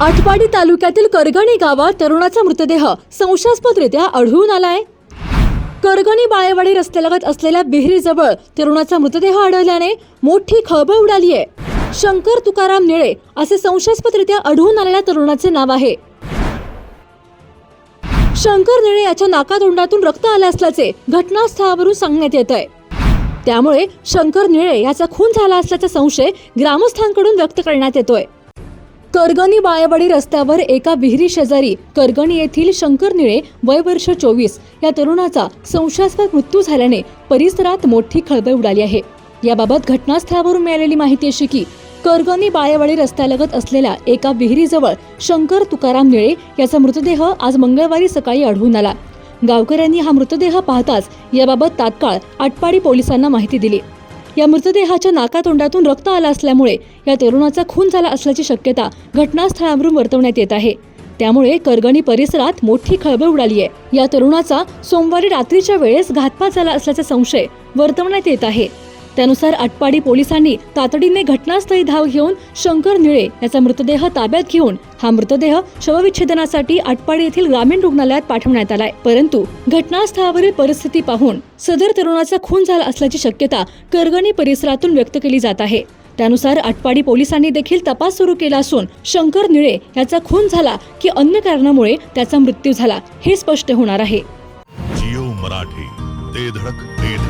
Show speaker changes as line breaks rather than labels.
आटपाडी तालुक्यातील करगणी गावात तरुणाचा मृतदेह संशयास्पदरित्या आढळून आलाय. करगणी बाळेवाडी रस्त्यालगत असलेल्या विहिरीजवळ तरुणाचा मृतदेह आढळल्याने मोठी खळबळ उडाली आहे शंकर तुकाराम निळे असे संशयास्पदरित्या आढळून आलेल्या तरुणाचे नाव आहे. शंकर निळे याच्या नाकातोंडातून रक्त आले असल्याचे घटनास्थळावरून सांगण्यात येत आहे. त्यामुळे शंकर निळे याचा खून झाला असल्याचा संशय ग्रामस्थांकडून व्यक्त करण्यात येतोय. करगणी बाळेवाडी रस्त्यावर एका विहिरी शेजारी करगणी येथील शंकर निळे वय वर्ष चोवीस या तरुणाचा संशयास्पद मृत्यू झाल्याने परिसरात मोठी खळबळ उडाली आहे. याबाबत घटनास्थळावरून मिळालेली माहिती अशी की करगणी बाळेवाडी रस्त्यालगत असलेल्या एका विहिरीजवळ शंकर तुकाराम निळे याचा मृतदेह आज मंगळवारी सकाळी आढळून आला. गावकऱ्यांनी हा मृतदेह पाहताच याबाबत तात्काळ आटपाडी पोलिसांना माहिती दिली. या मृतदेहाच्या नाकातोंडातून रक्त आलं असल्यामुळे या तरुणाचा खून झाला असल्याची शक्यता घटनास्थळावरून वर्तवण्यात येत आहे. त्यामुळे करगणी परिसरात मोठी खळबळ उडाली आहे. या तरुणाचा सोमवारी रात्रीच्या वेळेस घातपात झाला असल्याचा संशय वर्तवण्यात येत आहे. त्यानुसार आटपाडी पोलिसांनी तातडीने घटनास्थळी धाव घेऊन शंकर निळे याचा मृतदेह ताब्यात घेऊन हा मृतदेह शवविच्छेदनासाठी आटपाडी येथील ग्रामीण रुग्णालयात पाठवण्यात आलाय. परंतु घटनास्थळावरील परिस्थिती पाहून सदर तरुणाचा खून झाला असल्याची शक्यता करगणी परिसरातून व्यक्त केली जात आहे. त्यानुसार आटपाडी पोलिसांनी देखील तपास सुरू केला असून शंकर निळे याचा खून झाला की अन्य कारणामुळे त्याचा मृत्यू झाला हे स्पष्ट होणार आहे.
जिओ मराठी ते धडक ते धडक.